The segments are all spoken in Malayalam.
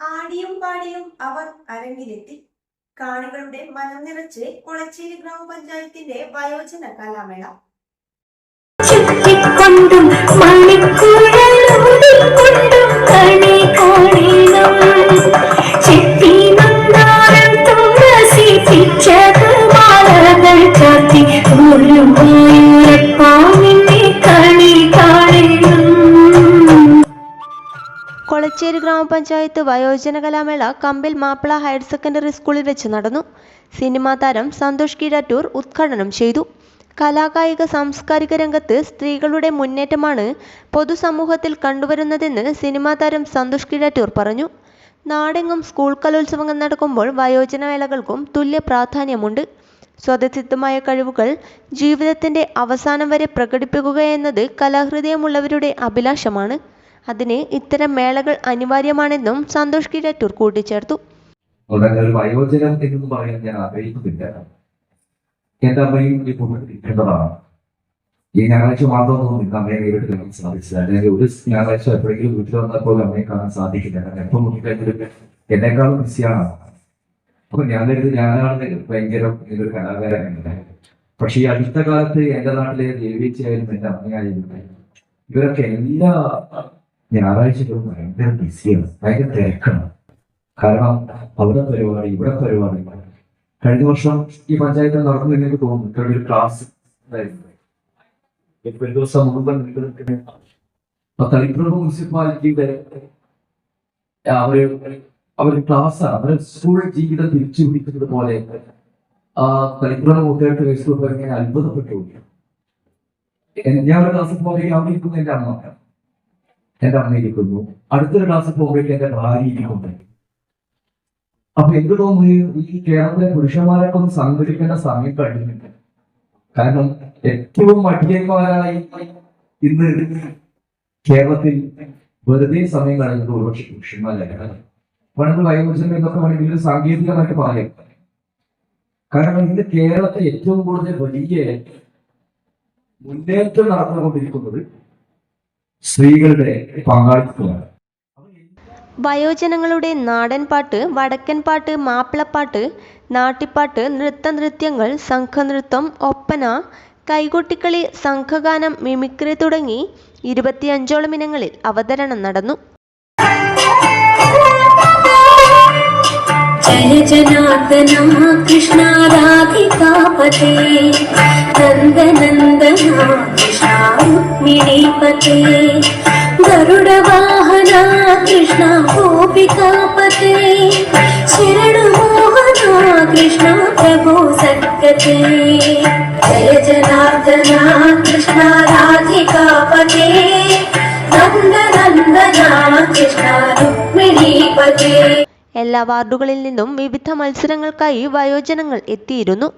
ആടിയും പാടിയും അവർ അരങ്ങിലെത്തി. കാണികളുടെ മനം നിറച്ച് കൊളച്ചേരി ഗ്രാമപഞ്ചായത്തിന്റെ വയോജന കലാമേള. കൊളച്ചേരി ഗ്രാമപഞ്ചായത്ത് വയോജന കലാമേള കമ്പിൽ മാപ്പിള ഹയർ സെക്കൻഡറി സ്കൂളിൽ വെച്ച് നടന്നു. സിനിമാ താരം സന്തോഷ് കീഴാറ്റൂർ ഉദ്ഘാടനം ചെയ്തു. കലാകായിക സാംസ്കാരിക രംഗത്ത് സ്ത്രീകളുടെ മുന്നേറ്റമാണ് പൊതുസമൂഹത്തിൽ കണ്ടുവരുന്നതെന്ന് സിനിമാ താരം സന്തോഷ് കീഴാറ്റൂർ പറഞ്ഞു. നാടെങ്ങും സ്കൂൾ കലോത്സവങ്ങൾ നടക്കുമ്പോൾ വയോജന വേളകൾക്കും തുല്യ പ്രാധാന്യമുണ്ട്. സ്വതസിദ്ധമായ കഴിവുകൾ ജീവിതത്തിന്റെ അവസാനം വരെ പ്രകടിപ്പിക്കുക എന്നത് കലാഹൃദയമുള്ളവരുടെ അഭിലാഷമാണ്. അതിന് ഇത്തരം മേളകൾ അനിവാര്യമാണെന്നും സന്തോഷ് കിരാറ്റൂർ കൂട്ടിച്ചേർത്തു. ഞാൻ ഈ ഞായറാഴ്ച മാത്രമൊന്നും നിങ്ങൾക്ക് അമ്മയെ നേരിട്ട് കാണാൻ സാധിച്ചില്ല. അല്ലെങ്കിൽ ഒരു ഞായറാഴ്ച എപ്പോഴെങ്കിലും വീട്ടിൽ വന്നാൽ പോലും അമ്മയെ കാണാൻ സാധിക്കില്ല. കാരണം എപ്പോൾ നോക്കിക്കഴിഞ്ഞാലും എന്നെക്കാളും ബിസിയാണ്. അപ്പൊ ഞാനൊരു ഞാനാണ് ഭയങ്കര ഒരു കലാകാരനാണ് പക്ഷെ ഈ അടുത്ത കാലത്ത് എന്റെ നാട്ടിലെ ദേവീച്ചയായാലും എന്റെ അമ്മയായാലും ഇവരൊക്കെ എല്ലാ ഞായറാഴ്ചകളും ഭയങ്കര ബിസിയാണ്. ഭയങ്കര തിരക്കാണ്. കാരണം അവിടെ പരിപാടി ഇവിടെ പരിപാടി. കഴിഞ്ഞ വർഷം ഈ പഞ്ചായത്തിൽ നടന്നു എനിക്ക് തോന്നുന്നു. ഒരു ക്ലാസ് ഒരു ദിവസം മുമ്പ് തളിപ്പുറം മുനിസിപ്പാലിറ്റിയുടെ അവർ അവർ ക്ലാസ് അവർ സ്കൂൾ ജീവിതം തിരിച്ചു പിടിക്കുന്നത് പോലെ. ആ തളിപ്പുറം കൂട്ടുകാർക്ക് ഫേസ്ബുക്ക് ഞാൻ അത്ഭുതപ്പെട്ടു. ഞാൻ ഒരു ക്ലാസ്സിൽ പോലെ അവിടെ ഇരിക്കുന്ന എന്റെ അമ്മ എന്റെ അമ്മ ഇരിക്കുന്നു അടുത്തൊരു ക്ലാസ് പോകുമ്പോഴേക്ക് എന്റെ ഭാര്യ ഇരിക്കുന്നു അപ്പൊ എനിക്ക് തോന്നുന്നു ഈ കേരളത്തിലെ പുരുഷന്മാരൊക്കെ ഒന്ന് സംഘടിക്കേണ്ട സമയം കഴിഞ്ഞിട്ടുണ്ട്. കാരണം ഏറ്റവും മടിയന്മാരായി ഇന്ന് കേരളത്തിൽ വെറുതെ സമയം കളയുന്നത് ഒരുപക്ഷെ പുരുഷന്മാരാണ് പണ്ട് വയോജനം എന്നൊക്കെ വേണമെങ്കിൽ സാങ്കേതികമായിട്ട് പറയാം. കാരണം ഇന്ന് കേരളത്തിൽ ഏറ്റവും കൂടുതൽ വലിയ മുന്നേറ്റം നടന്നുകൊണ്ടിരിക്കുന്നത് സ്ത്രീകളുടെ പങ്കാളിത്തമാണ് വയോജനങ്ങളുടെ നാടൻ പാട്ട് വടക്കൻ പാട്ട് മാപ്പിളപ്പാട്ട് നാട്ടിപ്പാട്ട് നൃത്തനൃത്യങ്ങൾ സംഘനൃത്തം ഒപ്പന കൈകൊട്ടിക്കളി സംഘഗാനം മിമിക്രി തുടങ്ങി ഇരുപത്തിയഞ്ചോളം ഇനങ്ങളിൽ അവതരണം നടന്നു. രാധികാപതേ രുക്മിണീപതേ ഗരുഡവാഹന കൃഷ്ണ ഗോപികാപതേ ശരണമോഹന കൃഷ്ണ പ്രഭോ സത്കതേ ജയ ജനാർദ്ദന കൃഷ്ണ രാധികാപതേ നന്ദനന്ദന കൃഷ്ണ രുക്മിണീപതേ. എല്ലാ വാർഡുകളിൽ നിന്നും വിവിധ മത്സരങ്ങൾക്കായി വയോജനങ്ങൾ എത്തിയിരുന്നു.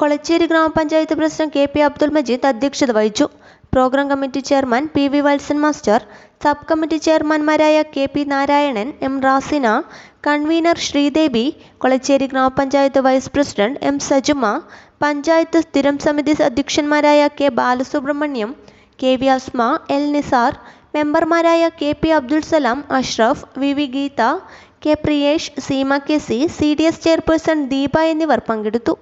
Kolachery grama panchayat president K P Abdul Majeed അധ്യക്ഷത വഹിച്ചു. Programme committee chairman P V Valsan master sub committee ചെയർമാൻമാരായ K P Narayanan M Razina convener Sreedevi Kolachery grama panchayat vice president M Sajuma panchayat സ്ഥിരം സമിതി അധ്യക്ഷന്മാരായ K Balasubramaniam K V Asma L Nisar മെമ്പർമാരായ K P Abdul Salam Ashraf V V Geetha K Priyesh Seema K C C D S chairperson Deepa എന്നിവർ പങ്കെടുത്തു.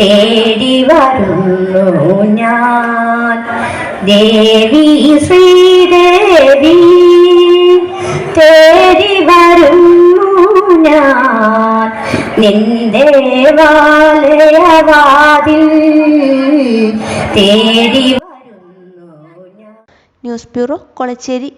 തേടി വരുന്നു ഞാൻ. ദേവി ശ്രീദേവി തേടി വരുന്നു ഞാൻ. നിന്റെ വാലയവാതിൽ തേടി ന്യൂസ് ബ്യൂറോ കൊളച്ചേരി.